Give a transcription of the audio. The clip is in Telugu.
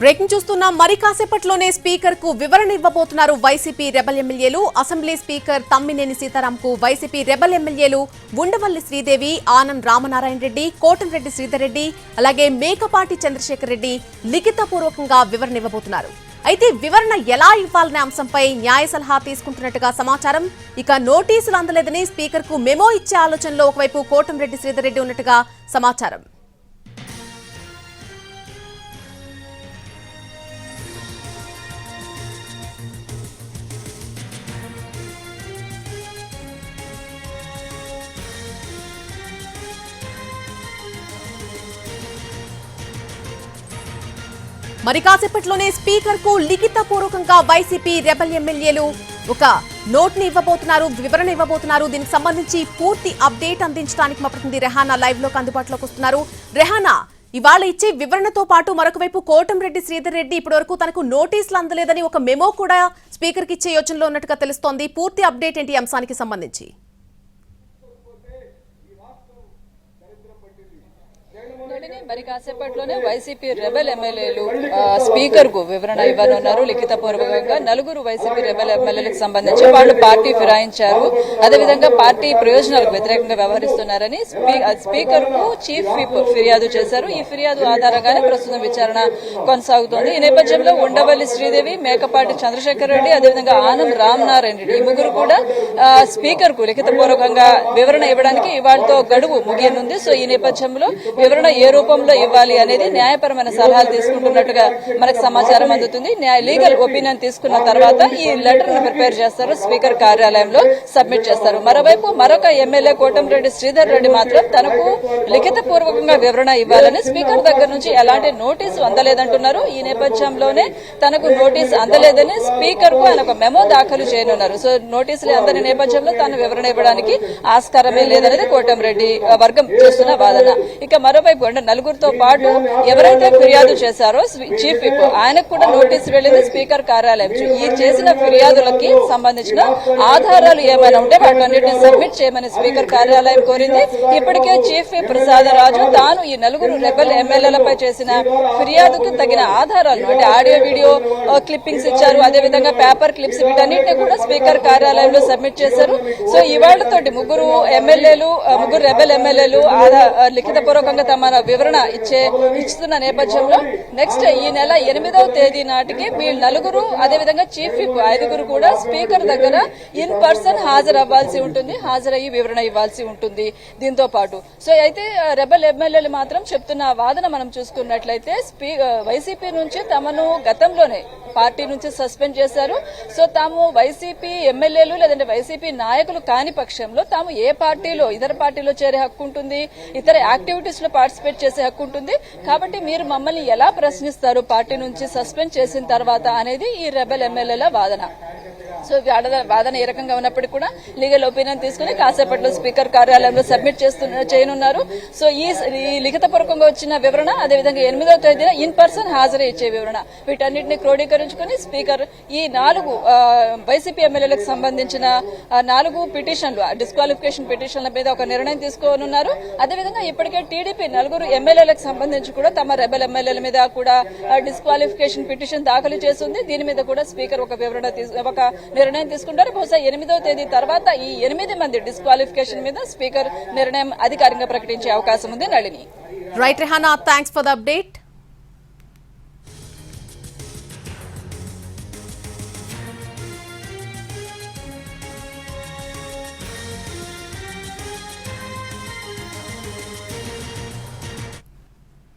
బ్రేకింగ్ చూస్తున్నాం. మరి కాసేపట్లోనే స్పీకర్కు వివరణ ఇవ్వబోతున్నారు వైసీపీ రెబల్ ఎమ్మెల్యేలు. అసెంబ్లీ స్పీకర్ తమ్మినేని సీతారాం కు వైసీపీ రెబల్ ఎమ్మెల్యేలు ఉండవల్లి శ్రీదేవి ఆనంద్ రామనారాయణ రెడ్డి కోటంరెడ్డి శ్రీధర్ రెడ్డి అలాగే మేకపాటి చంద్రశేఖర్ రెడ్డి లిఖితపూర్వకంగా వివరణ ఇవ్వబోతున్నారు. అయితే వివరణ ఎలా ఇవ్వాలనే అంశంపై న్యాయ సలహా తీసుకుంటున్నట్టుగా సమాచారం. ఇక నోటీసులు అందలేదని స్పీకర్కు మెమో ఇచ్చే ఆలోచనలో ఒకవైపు కోటంరెడ్డి శ్రీధర్ రెడ్డి ఉన్నట్టుగా సమాచారం. మరి కాసేపట్లోనే స్పీకర్కు లిఖిత పూర్వకంగా వైసీపీ రెబల్ ఎమ్మెల్యేలు ఒక నోట్ని ఇవ్వబోతున్నారు వివరణ ఇవ్వబోతున్నారు. దీనికి సంబంధించి పూర్తి అప్డేట్ అందించడానికి మా ప్రతినిధి రెహానా లైవ్లోకి అందుబాటులోకి వస్తున్నారు. రెహానా ఇవాళ ఇచ్చే వివరణతో పాటు మరొక వైపు కోటంరెడ్డి శ్రీధర్ రెడ్డి ఇప్పటి వరకు తనకు నోటీసులు అందలేదని ఒక మెమో కూడా స్పీకర్కి ఇచ్చే యోచనలో ఉన్నట్టుగా తెలుస్తోంది. పూర్తి అప్డేట్ ఏంటి అంశానికి సంబంధించి నళిని మరి కాసేపట్లోనే వైసీపీ రెబల్ ఎమ్మెల్యేలు స్పీకర్కు వివరణ ఇవ్వనున్నారు. లిఖిత పూర్వకంగా నలుగురు వైసీపీ రెబల్ ఎమ్మెల్యేలకు సంబంధించి వాళ్ళు పార్టీ ఫిరాయించారు. అదేవిధంగా పార్టీ ప్రయోజనాలకు వ్యతిరేకంగా వ్యవహరిస్తున్నారని స్పీకర్కు చీఫ్ విప్ ఫిర్యాదు చేశారు. ఈ ఫిర్యాదు ఆధారంగానే ప్రస్తుతం విచారణ కొనసాగుతోంది. ఈ నేపథ్యంలో ఉండవల్లి శ్రీదేవి మేకపాటి చంద్రశేఖర్ రెడ్డి అదేవిధంగా ఆనం రామనారాయణ రెడ్డి ఈ ముగ్గురు కూడా స్పీకర్కు లిఖిత పూర్వకంగా వివరణ ఇవ్వడానికి ఇవాళతో గడువు ముగియనుంది. సో ఈ నేపథ్యంలో వివరణ ఏ రూపంలో ఇవ్వాలి అనేది న్యాయపరమైన సలహాలు తీసుకుంటున్నట్టుగా మనకు సమాచారం అందుతుంది. న్యాయ లీగల్ ఒపీనియన్ తీసుకున్న తర్వాత ఈ లెటర్ను ప్రిపేర్ చేస్తారు. స్పీకర్ కార్యాలయంలో సబ్మిట్ చేస్తారు. మరోవైపు మరొక ఎమ్మెల్యే కోటంరెడ్డి శ్రీధర్ రెడ్డి మాత్రం తనకు లిఖిత పూర్వకంగా వివరణ ఇవ్వాలని స్పీకర్ దగ్గర నుంచి ఎలాంటి నోటీసు అందలేదంటున్నారు. ఈ నేపథ్యంలోనే తనకు నోటీసు అందలేదని స్పీకర్కు ఆయన ఒక మెమో దాఖలు చేయనున్నారు. సో నోటీసులు అందని నేపథ్యంలో తాను వివరణ ఇవ్వడానికి ఆస్కారమే లేదనేది కోటంరెడ్డి వర్గం చేస్తున్న వాదన. ఇక మరోవైపు అంటే నలుగురితో పాటు ఎవరైతే ఫిర్యాదు చేశారో చీఫ్ విప్ ఆయనకు కూడా నోటీసు వెళ్ళింది స్పీకర్ కార్యాలయం ఈ చేసిన ఫిర్యాదులకి సంబంధించిన ఆధారాలు ఏమైనా ఉంటే వాటన్నిటిని సబ్మిట్ చేయమని స్పీకర్ కార్యాలయం కోరింది. ఇప్పటికే చీఫ్ విప్ ప్రసాదరాజు తాను ఈ నలుగురు రెబల్ ఎమ్మెల్యేలపై చేసిన ఫిర్యాదుకు తగిన ఆధారాలు అంటే ఆడియో వీడియో క్లిప్పింగ్స్ ఇచ్చారు. అదేవిధంగా పేపర్ క్లిప్స్ వీటన్నిటిని కూడా స్పీకర్ కార్యాలయంలో సబ్మిట్ చేశారు. సో ఇవాళతోటి ముగ్గురు ఎమ్మెల్యేలు ముగ్గురు రెబెల్ ఎమ్మెల్యేలు ఆధా- ఆ, లిఖితపూర్వకంగా తమ వివరణ ఇచ్చే ఇస్తున్న నేపథ్యంలో నెక్స్ట్ ఈ నెల ఎనిమిదవ తేదీ నాటికి మీ నలుగురు అదేవిధంగా చీఫ్ విప్ ఐదుగురు కూడా స్పీకర్ దగ్గర ఇన్ పర్సన్ హాజరవ్వాల్సి ఉంటుంది. హాజరయ్యి వివరణ ఇవ్వాల్సి ఉంటుంది దీంతో పాటు. సో అయితే రెబల్ ఎమ్మెల్యేలు మాత్రం చెప్తున్న వాదన మనం చూసుకున్నట్లయితే స్పీ వైసీపీ నుంచి తమను గతంలోనే పార్టీ నుంచి సస్పెండ్ చేశారు. సో తాము వైసీపీ ఎమ్మెల్యేలు లేదంటే వైసీపీ నాయకులు కాని పక్షంలో తాము ఏ పార్టీలో ఇతర పార్టీలో చేరే హక్కు ఉంటుంది ఇతర యాక్టివిటీస్లో పార్టిసిపేట్ చేసే హక్కు ఉంటుంది. కాబట్టి మీరు మమ్మల్ని ఎలా ప్రశ్నిస్తారు? పార్టీ నుంచి సస్పెండ్ చేసిన తర్వాత అనేది ఈ రెబెల్ ఎమ్మెల్యేల వాదన. సో వాదన ఏ రకంగా ఉన్నప్పటికీ కూడా లీగల్ ఒపీనియన్ తీసుకుని కాసేపట్లో స్పీకర్ కార్యాలయంలో సబ్మిట్ చేస్తున్న చేయనున్నారు. సో ఈ ఈ లిఖితపూర్వకంగా వచ్చిన వివరణ అదేవిధంగా ఎనిమిదవ తేదీన ఇన్ పర్సన్ హాజరు ఇచ్చే వివరణ. వీటన్నిటిని క్రోడీకరించుకుని స్పీకర్ ఈ నాలుగు వైసీపీ ఎమ్మెల్యేలకు సంబంధించిన నాలుగు పిటిషన్లు డిస్క్వాలిఫికేషన్ పిటిషన్ల మీద ఒక నిర్ణయం తీసుకోనున్నారు. అదేవిధంగా ఇప్పటికే టీడీపీ నలుగురు ఎమ్మెల్యేలకు సంబంధించి కూడా తమ రెబెల్ ఎమ్మెల్యేల మీద కూడా డిస్క్వాలిఫికేషన్ పిటిషన్ దాఖలు చేసింది దీని మీద కూడా స్పీకర్ ఒక వివరణ ఒక నిర్ణయం తీసుకుంటారు. బహుశా ఎనిమిదో తేదీ తర్వాత ఈ ఎనిమిది మంది డిస్క్వాలిఫికేషన్ మీద స్పీకర్ నిర్ణయం అధికారికంగా ప్రకటించే అవకాశం ఉంది Nalini. Right Rehana thanks for the update